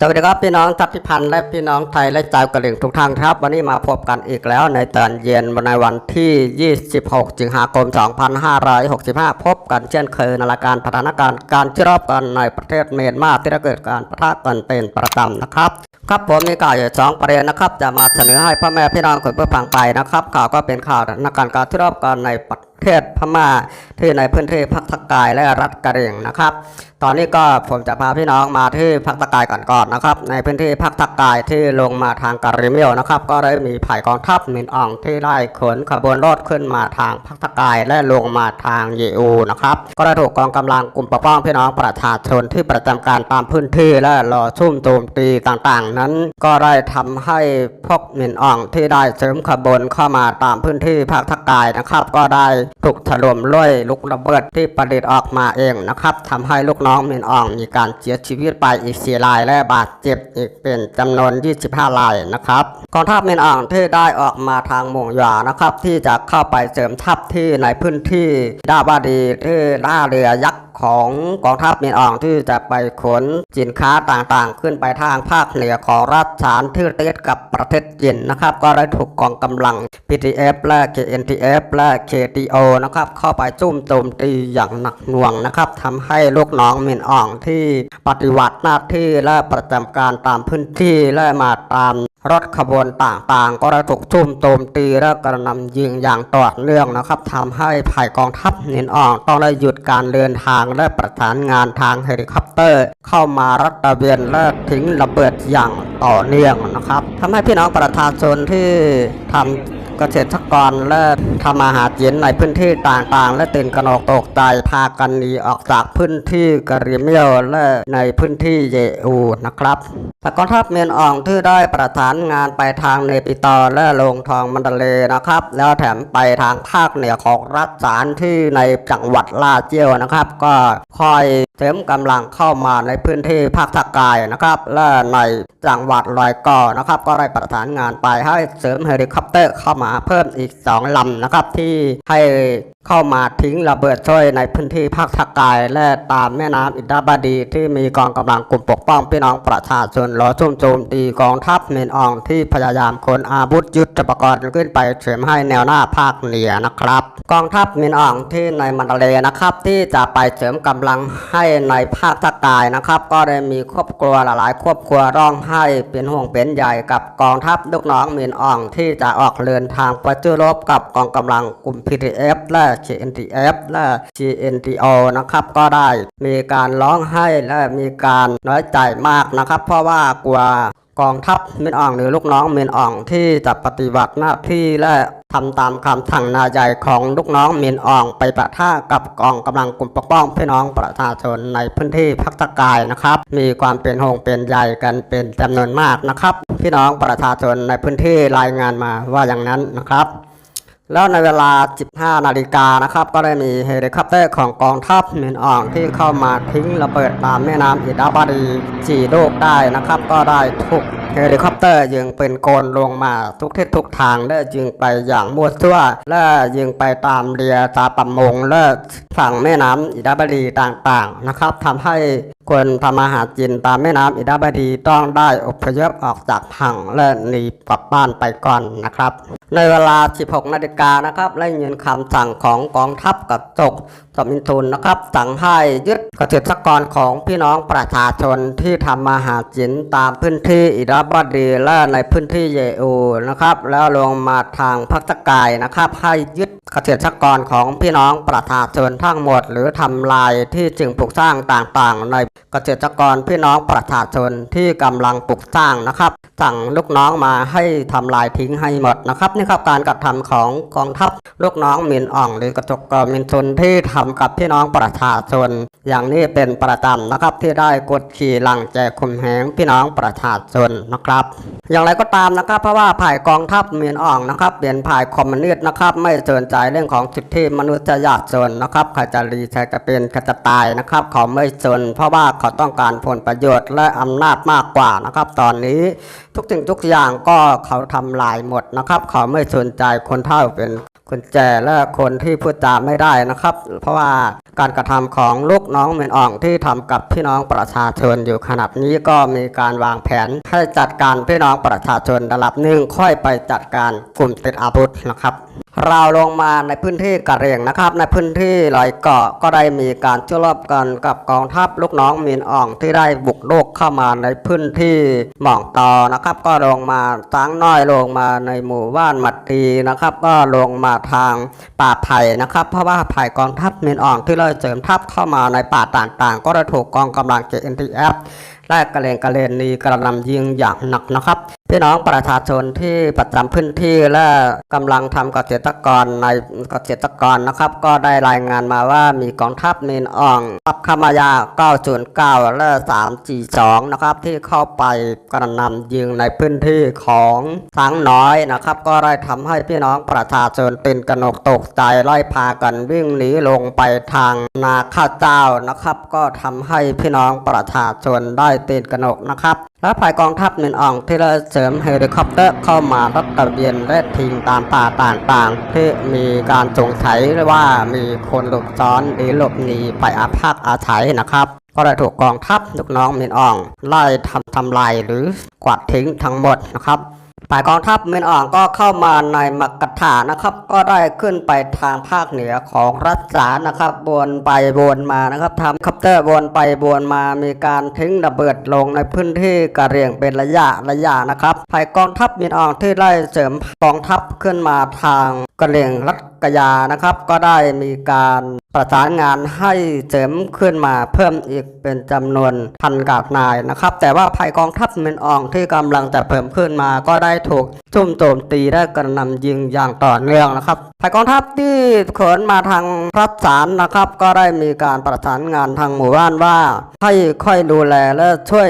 สวัสดีครับพี่น้องทัพพิพันธ์และพี่น้องไทยและชาวกะเหรี่ยงทุกท่านครับ วันนี้มาพบกันอีกแล้วในตอนเย็นในวันที่ 26 สิงหาคม 2565 พบกันเช่นเคยในรายการพัฒนาการการที่รอบกันในประเทศเมียนมาที่ได้เกิดการประทะกันเป็นประจำนะครับครับผมมีข่าวอยู่สองประเด็นนะครับ จะมาเสนอให้พ่อแม่พี่น้องคนเพื่อฟังไปนะครับข่าวก็เป็นข่าวนักการการที่รอบกันในประ เทศพม่าที่ในพื้นที่ภาคตะกายและรัฐกะเหรี่ยงนะครับ ตอนนี้ก็ผมจะพาพี่น้องมาที่ภาคตะกายก่อนก่อนนะครับ ในพื้นที่ภาคตะกายที่ลงมาทางกะริเมียวนะครับ ก็ได้มีผ่ายกองทัพมินอ่องที่ได้ขนขบวนรถขึ้นมาทางภาคตะกายและลงมาทางเยอูนะครับก็ได้ถูกกองกำลังกลุ่มปกป้องพี่น้องประชาชนที่ประจำการตามพื้นที่และรอซุ่มโจมตีต่างๆ นั้น ก็ได้ทำให้พวกมินอ่องที่ได้เสริมขบวนเข้ามาตามพื้นที่ภาคตะกายนะครับ ก็ได้ถูกถล่มด้วยลูกระเบิดที่ประดิษฐ์ออกมาเองนะครับทำให้ลูกน้องมินอองมีการเสียชีวิตไปอีก4รายและบาดเจ็บอีกเป็นจำนวน 25 รายนะครับกองทัพมินอองที่ได้ออกมาทางมงหยานะครับ ที่จะเข้าไปเสริมทัพที่ในพื้นที่ดาบาดีที่ท่าเรือยักษ์ ของกองทัพเมินอ่องที่จะไปขนสินค้าต่างๆ ขึ้นไปทางภาคเหนือของรัฐฉานที่ติดกับประเทศจีนนะครับ ก็ได้ถูกกองกำลัง PTF และ KNTF และ KTO นะครับเข้าไปจุ่มโจมตีอย่างหนักหน่วงนะครับทำให้ลูกน้องเมินอ่องที่ปฏิวัติหน้าที่และประจำการตามพื้นที่และมาตาม รถขบวนต่างๆ ก็ได้ถูกทุ่มโจมตีและกระนำยิงอย่างต่อเนื่องนะครับทำให้ภายกองทัพนินอ่องต้องได้หยุดการเดินทางและประสานงานทางเฮลิคอปเตอร์ เข้ามารัดตะเวนและทิ้งระเบิดอย่างต่อเนื่องนะครับทำให้พี่น้องประชาชนที่ทำ เกษตรกรและทำมาหากินในพื้นที่ต่างๆ และตื่นกระหนกตกใจพากันหนีออกจากพื้นที่กะรีเมียวและในพื้นที่เยอูนะครับแต่กองทัพเมียนอ่องที่ได้ประสานงานไปทางเนปิตอและลงทองมันดเลนะครับ แล้วแถมไปทางภาคเหนือของรัฐสารที่ในจังหวัดลาเจียวนะครับ ก็คอยเสริมกำลังเข้ามาในพื้นที่ภาคตะกายนะครับและในจังหวัดลอยก่อนะครับ ก็ได้ประสานงานไปให้เสริมเฮลิคอปเตอร์เข้ามาเพิ่มอีก 2ลำนะครับ ที่ให้เข้ามาทิ้งระเบิดช่วยในพื้นที่ภาคตะกาย และตามแม่น้ำอินทบาดีที่มีกองกำลังกลุ่มปกป้องพี่น้องประชาชนรอชุ่มโจมตีกองทัพเมนอองที่พยายามขนอาวุธยุทธปกรณ์ขึ้นไปเสริมให้แนวหน้าภาคเหนือนะครับ กองทัพเมนอองที่ในมันดาเลนะครับที่จะไปเสริมกำลังให้ในภาคตะกายนะครับ ก็ได้มีครอบครัวหลายๆ ครอบครัวร้องไห้เป็นห่วงเป็นใหญ่กับกองทัพลูกน้องเมนอองที่จะออกเดินทางไปจุรบกับกองกำลังกลุ่ม PTF และ KNTF และ GNTO นะครับ ก็ได้มีการร้องไห้และมีการน้อยใจมากนะครับ เพราะว่ากลัวกองทัพเมนอ่องหรือลูกน้องเมนอ่องที่จะปฏิบัติหน้าที่และ ทำตามคำสั่งนายใหญ่ของลูกน้องเมนอ่องไปปะท่ากับกองกำลังกลุ่มปกป้องพี่น้องประชาชนในพื้นที่พักตะกายนะครับ มีความเป็นห่วงเป็นใยกันเป็นจำนวนมากนะครับ พี่น้องประชาชนในพื้นที่รายงานมาว่าอย่างนั้นนะครับ แล้วในเวลา 15 นาฬิกานะครับ ก็ได้มีเฮลิคอปเตอร์ของกองทัพเมนอ่องที่เข้ามาทิ้งระเบิดตามแม่น้ำอิดาบาดีจีลูกได้นะครับ ก็ได้ถูกเฮลิคอปเตอร์ยิงเป็นโกนลงมาทุกทิศทุกทางและยิงไปอย่างมั่วซั่วและยิงไปตามเรือตาประมงและฝั่งแม่น้ำอิดาบาดีต่างๆนะครับทำให้ คนทำมาหากินตามแม่น้ำอิดาบดีต้องได้อพยพออกจากผังและหนีกลับบ้านไปก่อนนะครับ ในเวลา 16 นาฬิกานะครับและยินคำสั่งของกองทัพกับตกสมินทุนนะครับ สั่งให้ยึดเกษตรกรของพี่น้องประชาชนที่ทำมาหากินตามพื้นที่อิราบดีและในพื้นที่เยอูนะครับ แล้วลงมาทางพักตะกายนะครับ ให้ยึดเกษตรกรของพี่น้องประชาชนทั้งหมด หรือทำลายที่จึงปลูกสร้างต่างๆ ในเกษตรกรพี่น้องประชาชนที่กำลังปลูกสร้างนะครับ สั่งลูกน้องมาให้ทำลายทิ้งให้หมดนะครับนี่ครับการกระทำของกองทัพลูกน้องมินอ่อง หรือกระจกกรมินชนที่ทำกับพี่น้องประชาชน อย่างนี้เป็นประจำนะครับที่ได้กดขี่หลังแจกคุมแหงพี่น้องประชาชนนะครับ อย่างไรก็ตามนะครับ เพราะว่าฝ่ายกองทัพเมียนอ่องนะครับเป็นฝ่ายคอมมิวนิสต์นะครับ ไม่สนใจเรื่องของสิทธิมนุษยชนนะครับใครจะรีใครจะเป็นใครจะตายนะครับ เขาไม่สนเพราะว่าเขาต้องการผลประโยชน์และอำนาจมากกว่านะครับ ตอนนี้ทุกสิ่งทุกอย่างก็เขาทำลายหมดนะครับ เขาไม่สนใจคนเฒ่าเป็นคนแก่และคนที่พูดจาไม่ได้นะครับ เพราะว่าการกระทำของลูกน้องเมนอ่องที่ทำกับพี่น้องประชาชนอยู่ขนาดนี้ก็มีการวางแผน ให้จัดการพี่น้องประชาชนระดับหนึ่งค่อยไปจัดการกลุ่มติดอาวุธนะครับเราลงมาในพื้นที่กะเหรี่ยงนะครับ ในพื้นที่หลอยเกาะก็ได้มีการช่วยรบกันกับกองทัพลูกน้องมีนอ่องที่ได้บุกโลกเข้ามาในพื้นที่หม่องตอนะครับ ก็ลงมาตั้งน้อยลงมาในหมู่บ้านมัดตีนะครับ ก็ลงมาทางป่าไผ่นะครับ เพราะว่าไผ่กองทัพมีนอ่องที่เลยเสริมทัพเข้ามาในป่าต่างๆ ก็ได้ถูกกองกำลัง JNTF และกระเลงกระเลนนีกระนำยิงอย่างหนักนะครับ พี่น้องประชาชนที่ประจำพื้นที่และกำลังทำเกษตรกรในเกษตรกรนะครับ ก็ได้รายงานมาว่ามีกองทัพมีนอ่องทัพขมายา909 และ 342 นะครับ ที่เข้าไปกระนำยิงในพื้นที่ของสังน้อยนะครับ ก็ได้ทำให้พี่น้องประชาชนตื่นกระหนกตกใจไล่พากันวิ่งหนีลงไปทางนาข้าวเจ้านะครับ ก็ทำให้พี่น้องประชาชนได้ตื่นกระหนกนะครับและฝ่ายกองทัพนินอ่องที่ได้เสริมเฮลิคอปเตอร์เข้ามารัดตระเบียนและทิ้งตามป่าต่างๆ ที่มีการสงสัยว่ามีคนหลบซ้อนหรือหลบหนีไปอาภาธอาศัยนะครับก็ได้ถูกกองทัพลูกน้องมินอ่องไล่ทำทำลายหรือกวาดทิ้งทั้งหมดนะครับ ฝ่ายกองทัพเมนอ่องก็เข้ามาในมักกะถานะครับ ก็ได้ขึ้นไปทางภาคเหนือของรัฐสานะครับวนไปวนมานะครับทำคัปเตอร์วนไปวนมามีการทิ้งระเบิดลงในพื้นที่กระเรียงเป็นระยะระยะนะครับฝ่ายกองทัพเมนอ่องที่ได้เสริมกองทัพขึ้นมาทางกระเหรี่ยงรัฐกะยานะครับ ก็ได้มีการประสานงานให้เสริมขึ้นมาเพิ่มอีกเป็นจำนวนพันกาดนายนะครับ แต่ว่าภายกองทัพเมนอองที่กำลังจะเพิ่มขึ้นมา ก็ได้ถูกจุ่มโจมตีและกระหนำยิงอย่างต่อเนื่องนะครับภายกองทัพที่เขินมาทางรัฐสารนะครับ ก็ได้มีการประสานงานทางหมู่บ้านว่า ให้ค่อยดูแลและช่วย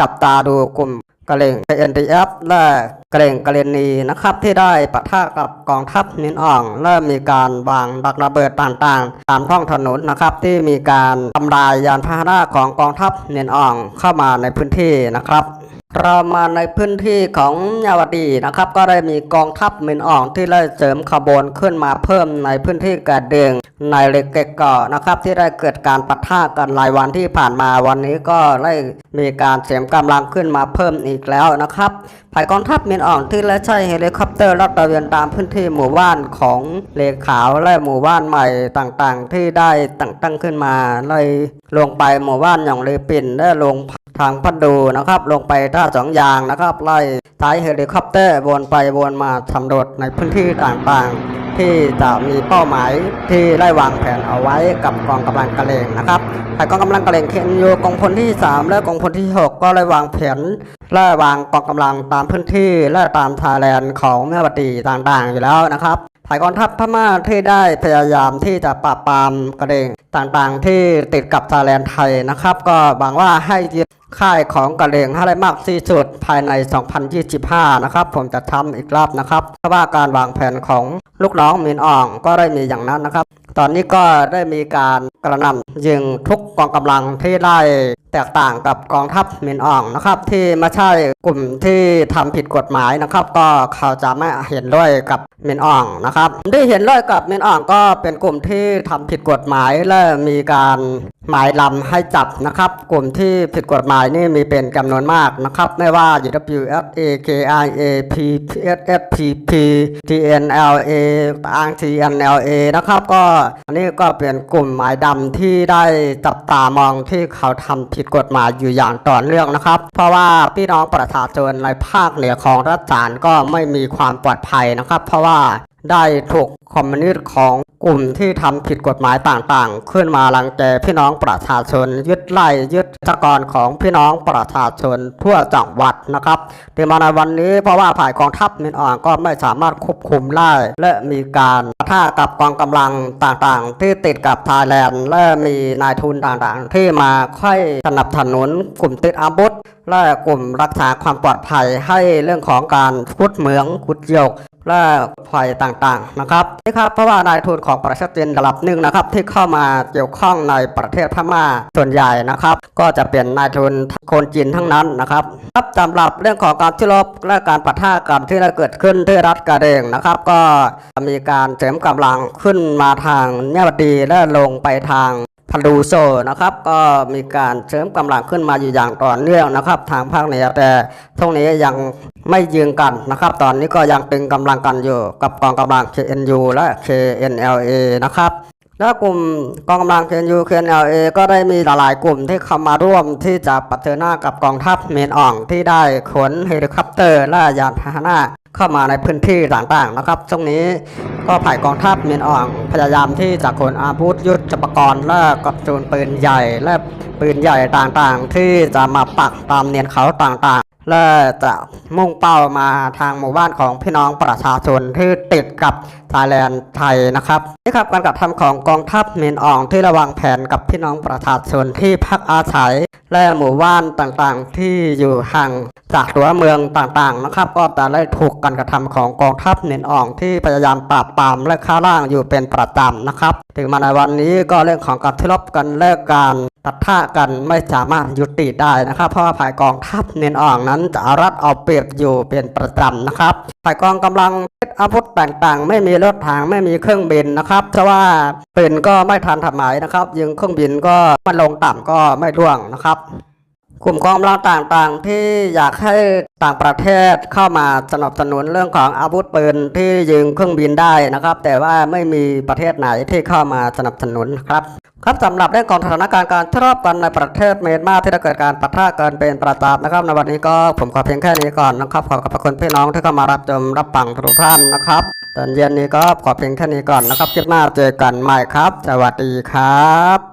จับตาดูกลุ่ม กระเลง NDF และกระเลงกระเลนนีนะครับที่ได้ปะทะกับกองทัพนินอ่องและมีการวางดักระเบิดต่างๆ ตามท้องถนนนะครับที่มีการทำลายยานพาหนะของกองทัพนินอ่องเข้ามาในพื้นที่นะครับเรามาในพื้นที่ของยาวดีนะครับ ก็ได้มีกองทัพมินอ่องที่ได้เสริมขบวนขึ้นมาเพิ่มในพื้นที่กระเดง ในเล็กเกะเกาะนะครับที่ได้เกิดการปะทะกันหลายวันที่ผ่านมาวันนี้ก็ได้มีการเสริมกำลังขึ้นมาเพิ่มอีกแล้วนะครับฝ่ายกองทัพมินอ่องที่ได้ใช้เฮลิคอปเตอร์ลาดตระเวนตามพื้นที่หมู่บ้านของเลขาวและหมู่บ้านใหม่ต่างๆ ที่ได้ตั้งตั้งขึ้นมาเลยลงไปหมู่บ้านหยองเลปินได้ลงทางพัดดูนะครับลงไปท่าสองยางนะครับไล่ใช้เฮลิคอปเตอร์วนไปวนมาสำรวจในพื้นที่ต่างๆ ที่จะมีเป้าหมายที่ได้วางแผนเอาไว้กับกองกำลังกระเลงนะครับแต่กองกำลังกระเลงเคนโยกองพลที่ 3 และกองพลที่ 6 ก็ได้วางแผนและวางกองกำลังตามพื้นที่และตามทาแลนของเมื่อวัตีต่างๆ อยู่แล้วนะครับฝ่ายกองทัพพม่าที่ได้พยายามที่จะปราบปรามกระเดงต่างๆ ที่ติดกับทาแลนไทยนะครับ ก็หวังว่าให้ยึด ค่ายของกระเดงให้ได้มากที่สุดภายใน 2025 นะครับ ผมจะทำอีกรอบนะครับ เพราะว่าการวางแผนของลูกน้องมินอ่องก็ได้มีอย่างนั้นนะครับ ตอนนี้ก็ได้มีการกระนำยิงทุกกองกำลังที่ได้แตกต่างกับกองทัพมินอ่องนะครับ ที่ไม่ใช่กลุ่มที่ทำผิดกฎหมายนะครับ ก็เขาจะไม่เห็นด้วยกับมินอ่องนะครับที่เห็นด้วยกับมินอ่องก็เป็นกลุ่มที่ทำผิดกฎหมายและมีการหมายลำให้จับนะครับ กลุ่มที่ผิดกฎหมายนี่มีเป็นจำนวนมากนะครับ ไม่ว่า UWFA KIA PSFPP TNLA ต่าง TNLA นะครับก็อันนี้ก็เป็นกลุ่มหมายดำที่ได้จับตามองที่เขาทำผิดกฎหมายอยู่อย่างต่อเนื่องนะครับ เพราะว่าพี่น้องประชาชนในภาคเหนือของรัฐสารก็ไม่มีความปลอดภัยนะครับ เพราะว่า ได้ถูกคอมมิวนิสต์ของกลุ่มที่ทำผิดกฎหมายต่างๆ ขึ้นมาลังแกพี่น้องประชาชน ยึดไล่ยึดทรัพยกรของพี่น้องประชาชนทั่วจังหวัดนะครับที่มาในวันนี้เพราะว่าฝ่ายกองทัพมินอ่อนก็ไม่สามารถควบคุมได้และมีการปะทะกับกองกำลังต่างๆ ที่ติดกับไทยแลนด์และมีนายทุนต่างๆ ที่มาค่อยสนับสนุนกลุ่มติดอาวุธ และกลุ่มรักษาความปลอดภัยให้เรื่องของการขุดเหมืองขุดหยกและภัยต่างๆนะครับนี่ครับเพราะว่านายทุนของประชาชนระดับหนึ่งนะครับ ที่เข้ามาเกี่ยวข้องในประเทศพม่าส่วนใหญ่นะครับ ก็จะเป็นนายทุนคนจีนทั้งนั้นนะครับครับสำหรับเรื่องของการชุลบและการปะทะกันที่ได้เกิดขึ้นที่รัฐกระเดงนะครับ ก็มีการเสริมกำลังขึ้นมาทางเนวดีและลงไปทาง พลูโซนะครับก็มีการเสริมกำลังขึ้นมาอยู่อย่างต่อเนื่องนะครับ ทางภาคเหนือแต่ช่วงนี้ยังไม่ยืงกันนะครับ ตอนนี้ก็ยังตึงกำลังกันอยู่กับกองกำลัง KNU และ KNLA นะครับแล้วกลุ่มกองกำลัง KNU KNLA ก็ได้มีหลายๆกลุ่มที่เข้ามาร่วมที่จะปะเผชิญหน้ากับกองทัพเมนอ่องที่ได้ขนเฮลิคอปเตอร์และยานพาหนะ เข้ามาในพื้นที่ต่างๆนะครับช่วงนี้ก็ผ่ายกองทัพเมนอ่องพยายามที่จะขนอาวุธยุทโธปกรณ์และกระสุนปืนใหญ่และปืนใหญ่ต่างๆ ที่จะมาปักตามเนียนเขาต่างๆ และจะมุ่งเป้ามาทางหมู่บ้านของพี่น้องประชาชนที่ติดกับชายแดนไทยนะครับนี่ครับการกระทำของกองทัพเมียนอ่องที่ระวางแผนกับพี่น้องประชาชนที่พักอาศัย และหมู่บ้านต่างๆ ที่อยู่ห่าง จากตัวเมืองต่างๆนะครับก็จะได้ถูกการกระทำของกองทัพเมียนอ่องที่พยายามปราบปรามและฆ่าล่างอยู่เป็นประจำนะครับ ถึงมาในวันนี้ก็เรื่องของการทะเลาะกันและการตัดท่ากันไม่สามารถยุติได้นะครับ เพราะว่าฝ่ายกองทัพเนนอ่องนั้นจะอารัดเอาเปรียบอยู่เป็นประจำนะครับ ฝ่ายกองกำลังอาวุธต่างๆ ไม่มีรถถังไม่มีเครื่องบินนะครับเพราะว่าปืนก็ไม่ทันทำหมายนะครับ ยิงเครื่องบินก็มันลงต่ำก็ไม่ร่วงนะครับ กลุ่มกองกำลังต่างๆ ที่อยากให้ต่างประเทศเข้ามาสนับสนุนเรื่องของอาวุธปืนที่ยิงเครื่องบินได้นะครับ แต่ว่าไม่มีประเทศไหนที่เข้ามาสนับสนุนครับครับสำหรับเรื่องของสถานการณ์การทะเลาะกันในประเทศเมียนมาที่ได้เกิดการปะทะกันเป็นประจำนะครับในวันนี้ก็ผมขอเพียงแค่นี้ก่อนนะครับขอขอบคุณพี่น้องที่เข้ามารับชมรับฟังทุกท่านนะครับตอนเย็นนี้ก็ขอเพียงแค่นี้ก่อนนะครับคลิปหน้าเจอกันใหม่ครับ สวัสดีครับ